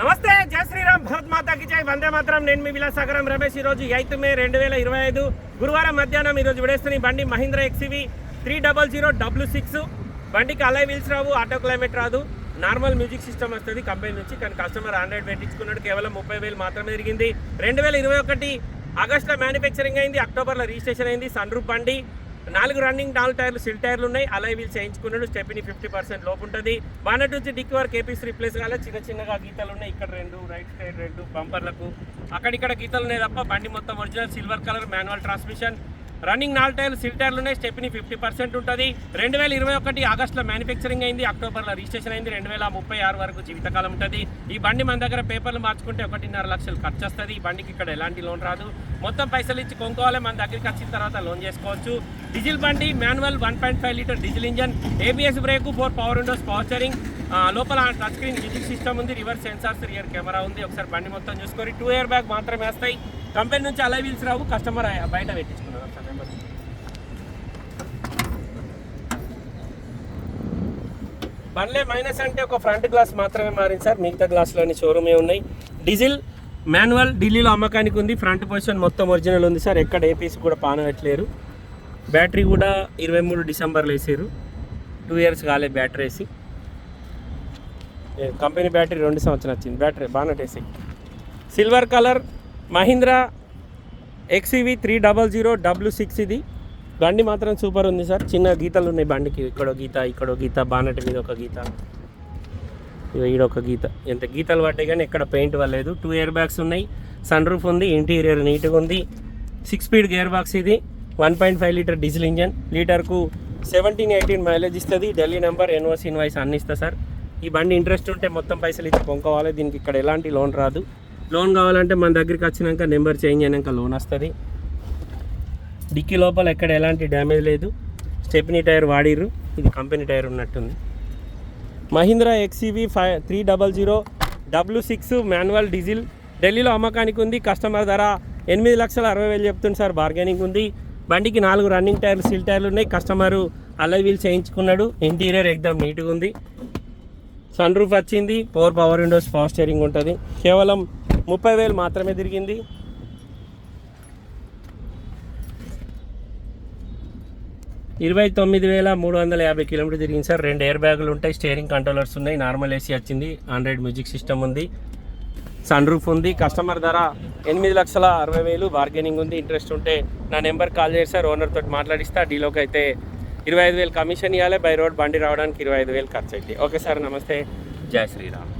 నమస్తే జయ శ్రీరామ్ భరత్ మాతాకి జై. వందే మాత్రం. నేను మీ విలాసాగరం రమేష్. ఈ రోజు ఎయిత్ మే రెండు వేల ఇరవై ఐదు. గురువారం మధ్యాహ్నం ఈరోజు విడేస్తున్న బండి Mahindra XUV three double zero W six. బండికి అలై వీల్స్ రావు ఆటో క్లైమేట్ రాదు. నార్మల్ మ్యూజిక్ సిస్టమ్ వస్తుంది కంపెనీ నుంచి. కానీ కస్టమర్ ఆండ్రాయిడ్ పెట్టించుకున్నాడు. కేవలం ముప్పై వేలు మాత్రమే జరిగింది రెండు వేల ఇరవై ఒకటి ఆగస్టులో మ్యానుఫ్యాక్చరింగ్ అయింది. అక్టోబర్లో రిజిస్ట్రేషన్ అయింది. సన్ రూప్ బండి. నాలుగు రన్నింగ్ నాలుగు టైర్లు సిల్ టైర్లు ఉన్నాయి. అలాగే వీళ్ళు చేయించుకున్నాడు. స్టెప్ని ఫిఫ్టీ పర్సెంట్ లోపు ఉంటుంది. బానట్ నుంచి డిక్కి వరకు ఏపీస్ రిప్లేస్ కాలే. చిన్న చిన్నగా గీతలు ఉన్నాయి. ఇక్కడ రెండు రైట్ సైడ్ రెండు బంపర్లకు అక్కడిక్కడ గీతలు ఉన్నాయి తప్ప బండి మొత్తం original silver colour manual transmission running నాలుగు టైర్లు సిల్ టైర్లు ఉన్నాయి. స్టెప్ని ఫిఫ్టీ పర్సెంట్ ఉంటుంది. రెండు వేల ఇరవై ఒకటి ఆగస్టులో మ్యానుఫ్యాక్చరింగ్ అయింది. అక్టోబర్లో రిజిస్ట్రేషన్ అయింది. రెండు వేల ముప్పై ఆరు వరకు జీవితకాలం ఉంటుంది. ఈ బండి మన దగ్గర పేపర్లు మార్చుకుంటే ఒకటిన్నర లక్షలు ఖర్చు వస్తుంది ఈ బండికి ఇక్కడ ఎలాంటి లోన్ రాదు. మొత్తం పైసలు ఇచ్చి కొనుక్కోవాలి. మన దగ్గరికి వచ్చిన తర్వాత లోన్ చేసుకోవచ్చు. డీజిల్ బండి manual one point five litre diesel engine ABS brake four power windows power steering. లోపల టచ్ స్క్రీన్ మ్యూజిక్ సిస్టమ్ ఉంది. రివర్స్ సెన్సార్స్ రియర్ కెమెరా ఉంది. ఒకసారి బండి మొత్తం చూసుకొని టూ ఇయర్ బ్యాగ్ మాత్రమే వస్తాయి. కంపెనీ నుంచి అలై వీల్స్ రావు కస్టమర్ బయట పెట్టించుకున్నారు. సార్ నెంబర్ బండ్లే మైనస్ అంటే ఒక ఫ్రంట్ గ్లాస్ మాత్రమే మారింది సార్. మిగతా గ్లాసులన్నీ షోరూమే ఉన్నాయి. డీజిల్ మాన్యువల్ ఢిల్లీలో అమ్మకానికి ఉంది. ఫ్రంట్ పొజిషన్ మొత్తం ఒరిజినల్ ఉంది సార్. ఎక్కడ ఏపీసీ కూడా పాన పెట్టలేరు బ్యాటరీ కూడా ఇరవై మూడు డిసెంబర్లో వేసారు. టూ ఇయర్స్ కాలే బ్యాటరీ వేసి. కంపెనీ బ్యాటరీ రెండు సంవత్సరం వచ్చింది. బ్యాటరీ బాగా వేసి silver colour Mahindra XUV three double zero W six ఇది. బండి మాత్రం సూపర్ ఉంది సార్. చిన్న గీతలు ఉన్నాయి బండికి. ఇక్కడో గీత ఇక్కడో గీత బానట్ మీద ఒక గీత. ఇగో ఒక గీత. ఎంత గీతలు పడ్డాయి కానీ ఎక్కడ పెయింట్ అవ్వలేదు టూ ఇయర్ బ్యాగ్స్ ఉన్నాయి. సన్ రూఫ్ ఉంది ఇంటీరియర్ నీట్గా ఉంది. సిక్స్ స్పీడ్ గేర్ బాక్స్ ఇది. One point five litre diesel engine లీటర్కు seventeen eighteen mileage ఇస్తుంది. ఢిల్లీ నెంబర్ ఎన్ఓసి ఇన్వాయిస్ అన్ని ఇస్తా సార్. ఈ బండి ఇంట్రెస్ట్ ఉంటే మొత్తం పైసలు ఇచ్చి కొనుక్కోవాలి. దీనికి ఇక్కడ ఎలాంటి లోన్ రాదు. లోన్ కావాలంటే మన దగ్గరికి వచ్చినాక నెంబర్ చేంజ్ అయినాక లోన్ వస్తుంది. డిక్కీ లోపల ఎక్కడ ఎలాంటి డ్యామేజ్ లేదు. స్టెప్నీ టైర్ వాడిర్రు. ఇది కంపెనీ టైర్ ఉన్నట్టుంది. Mahindra XUV five three double zero W six manual diesel. ఢిల్లీలో అమ్మకానికి ఉంది. కస్టమర్ ధర ఎనిమిది లక్షల అరవై వేలు చెప్తుంది సార్. బార్గెనింగ్ ఉంది. బండికి నాలుగు రన్నింగ్ టైర్లు సీల్ టైర్లు ఉన్నాయి. కస్టమరు అలై వీల్ చేయించుకున్నాడు. ఇంటీరియర్ ఎగ్దాం నీట్గా ఉంది. సన్ రూఫ్ వచ్చింది. Power power windows power steering ఉంటుంది. కేవలం ముప్పై వేలు మాత్రమే తిరిగింది. ఇరవై తొమ్మిది వేల మూడు వందల యాభై కిలోమీటర్ తిరిగింది సార్. రెండు ఎయిర్ బ్యాగులు ఉంటాయి స్టీరింగ్ కంట్రోలర్స్ ఉన్నాయి నార్మల్ ఏసీ వచ్చింది ఆండ్రాయిడ్ మ్యూజిక్ సిస్టమ్ ఉంది సన్ రూఫ్ ఉంది కస్టమర్ ధర ఎనిమిది లక్షల అరవై వేలు బార్గెనింగ్ ఉంది ఇంట్రెస్ట్ ఉంటే నా నెంబర్ కాల్ చేసి సార్ ఓనర్ తోటి మాట్లాడిస్తా డీలోకి అయితే ఇరవై ఐదు వేలు కమిషన్ ఇవ్వాలి బై రోడ్ బండి రావడానికి ఇరవై ఐదు వేలు ఖర్చు అయితే ఓకే సార్ నమస్తే. జై శ్రీరామ్.